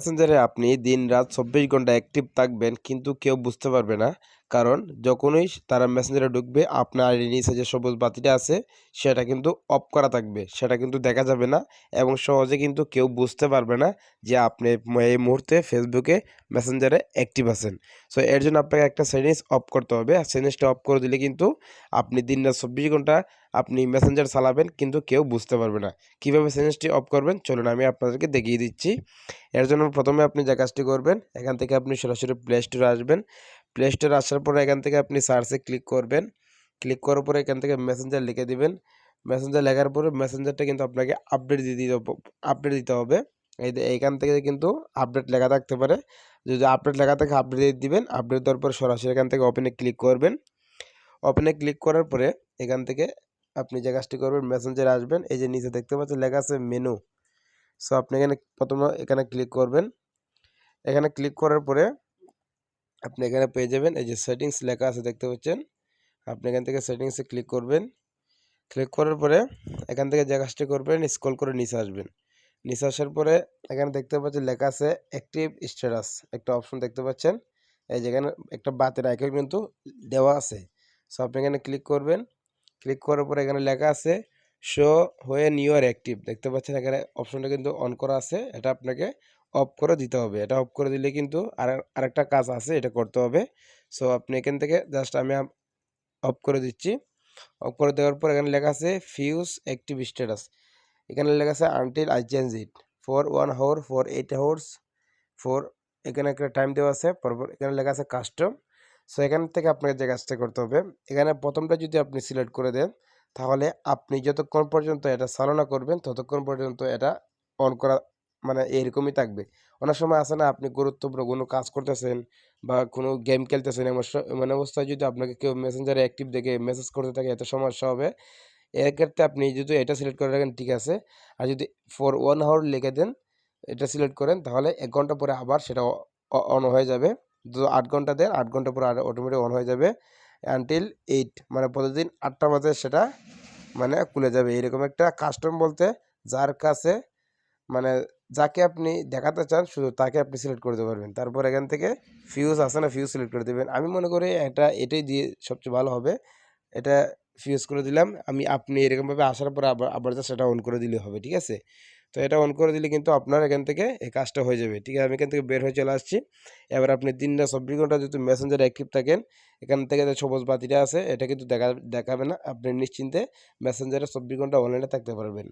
মেসেঞ্জারে আপনি দিন রাত চব্বিশ ঘণ্টা অ্যাক্টিভ থাকবেন কিন্তু কেউ বুঝতে পারবে না। কারণ যখনই তারা মেসেঞ্জারে ঢুকবে, আপনার নিচে যে সবুজ বাতিটা আছে, সেটা কিন্তু অফ করা থাকবে। সেটা কিন্তু দেখা যাবে না এবং সহজে কিন্তু কেউ বুঝতে পারবে না যে আপনি এই মুহূর্তে ফেসবুকে মেসেঞ্জারে অ্যাক্টিভ আছেন। সো, এর জন্য আপনাকে একটা সেটিংস অফ করতে হবে। আর সেটিংসটা অফ করে দিলে কিন্তু আপনি দিন রাত চব্বিশ ঘণ্টা আপনি মেসেঞ্জার চালাবেন, কিন্তু কেউ বুঝতে পারবে না। কীভাবে সেটিংসটি অফ করবেন? চলুন আমি আপনাদেরকে দেখিয়ে দিচ্ছি। এর জন্য প্রথমে আপনি যে কাজটি করবেন, এখান থেকে আপনি সরাসরি প্লে স্টোরে আসবেন। প্লে স্টোরে আসার পরে এখান থেকে আপনি সার্চে ক্লিক করবেন। ক্লিক করার পরে এখান থেকে মেসেঞ্জার লিখে দিবেন। মেসেঞ্জার লেখার পরে মেসেঞ্জারটা কিন্তু আপনাকে আপডেট দিয়ে দিতে আপডেট দিতে হবে। এই এইখান থেকে কিন্তু আপডেট লেখা থাকতে পারে। যদি আপডেট লেখা থাকে আপডেট দিয়ে দিবেন। আপডেট দেওয়ার পরে সরাসরি এখান থেকে ওপেনে ক্লিক করবেন। ওপেনে ক্লিক করার পরে এখান থেকে আপনি যে কাজটি করবেন মেসেঞ্জারে আসবেন। এই যে নিচে দেখতে পাচ্ছেন, লেখা আছে মেনু সো আপনি এখানে প্রথমে এখানে ক্লিক করবেন। এখানে ক্লিক করার পরে আপনি এখানে পেয়ে যাবেন এই যে সেটিংস লেখা আছে দেখতে পাচ্ছেন। আপনি এখান থেকে সেটিংসে ক্লিক করবেন। ক্লিক করার পরে এখান থেকে যে কাজটি করবেন স্ক্রল করে নিচে আসবেন। নিচে আসার পরে এখানে দেখতে পাচ্ছেন লেখা আছে অ্যাক্টিভ স্ট্যাটাস একটা অপশন দেখতে পাচ্ছেন। এই যেখানে একটা বাতের আইকন কিন্তু দেওয়া আছে। সো আপনি এখানে ক্লিক করবেন। ক্লিক করার পরে এখানে লেখা আছে শো হয়ে নিউয়ার অ্যাক্টিভ দেখতে পাচ্ছেন এখানে অপশনটা কিন্তু অন করা আছে। এটা আপনাকে অফ করে দিতে হবে। এটা অফ করে দিলে কিন্তু আর আরেকটা কাজ আছে, এটা করতে হবে। সো আপনি এখান থেকে জাস্ট আমি অফ করে দিচ্ছি। অফ করে দেওয়ার পর এখানে লেখা আছে ফিউজ অ্যাক্টিভ স্ট্যাটাস এখানে লেখা আছে until I change it for one hour for eight hours for এখানে একটা টাইম দেওয়া আছে, পরপর এখানে লেখা আছে কাস্টম সো এখান থেকে আপনাকে যে কাজটা করতে হবে, এখানে প্রথমটা যদি আপনি সিলেক্ট করে দেন, তাহলে আপনি যতক্ষণ পর্যন্ত এটা চালনা করবেন, ততক্ষণ পর্যন্ত এটা অন করা মানে এরকমই থাকবে। অনেক সময় আছে না, আপনি গুরুত্বপূর্ণ কোনো কাজ করতেছেন বা কোনো গেম খেলতেছেন, এমন অবস্থায় যদি আপনাকে কেউ মেসেঞ্জারে অ্যাক্টিভ দেখে মেসেজ করতে থাকে, এত সমস্যা হবে। এর ক্ষেত্রে আপনি যদি এটা সিলেক্ট করে রাখেন, ঠিক আছে। আর যদি ফর ওয়ান আওয়ার লিখে দেন, এটা সিলেক্ট করেন, তাহলে এক ঘণ্টা পরে আবার সেটা অন হয়ে যাবে। আট ঘণ্টা দেন, আট ঘণ্টা পরে অটোমেটিক অন হয়ে যাবে আনটিল এইট মানে প্রতিদিন আটটা বাজে সেটা মানে খুলে যাবে। এরকম একটা কাস্টম বলতে যার কাছে মানে যাকে আপনি দেখাতে চান, শুধু তাকে আপনি সিলেক্ট করতে পারবেন। তারপর এখান থেকে ফিউজ আছে না ফিউজ সিলেক্ট করে দেবেন। আমি মনে করি এটা, এটাই দিয়ে সবচেয়ে ভালো হবে। এটা ফিউজ করে দিলাম। আমি, আপনি এরকমভাবে আসার পর আবার আবার যা সেটা অন করে দিলে হবে, ঠিক আছে? তো এটা অন করে দিলে কিন্তু আপনার এখান থেকে এই কাজটা হয়ে যাবে, ঠিক আছে? আমি এখান থেকে বের হয়ে চলে আসছি। এবার আপনি দিনটা চব্বিশ ঘণ্টা যদি মেসেঞ্জার অ্যাক্টিভ থাকেন, এখান থেকে যে সবুজ বাতিটা আছে, এটা কিন্তু দেখা, দেখাবে না। আপনি নিশ্চিন্তে মেসেঞ্জারে চব্বিশ ঘণ্টা অনলাইনে থাকতে পারবেন।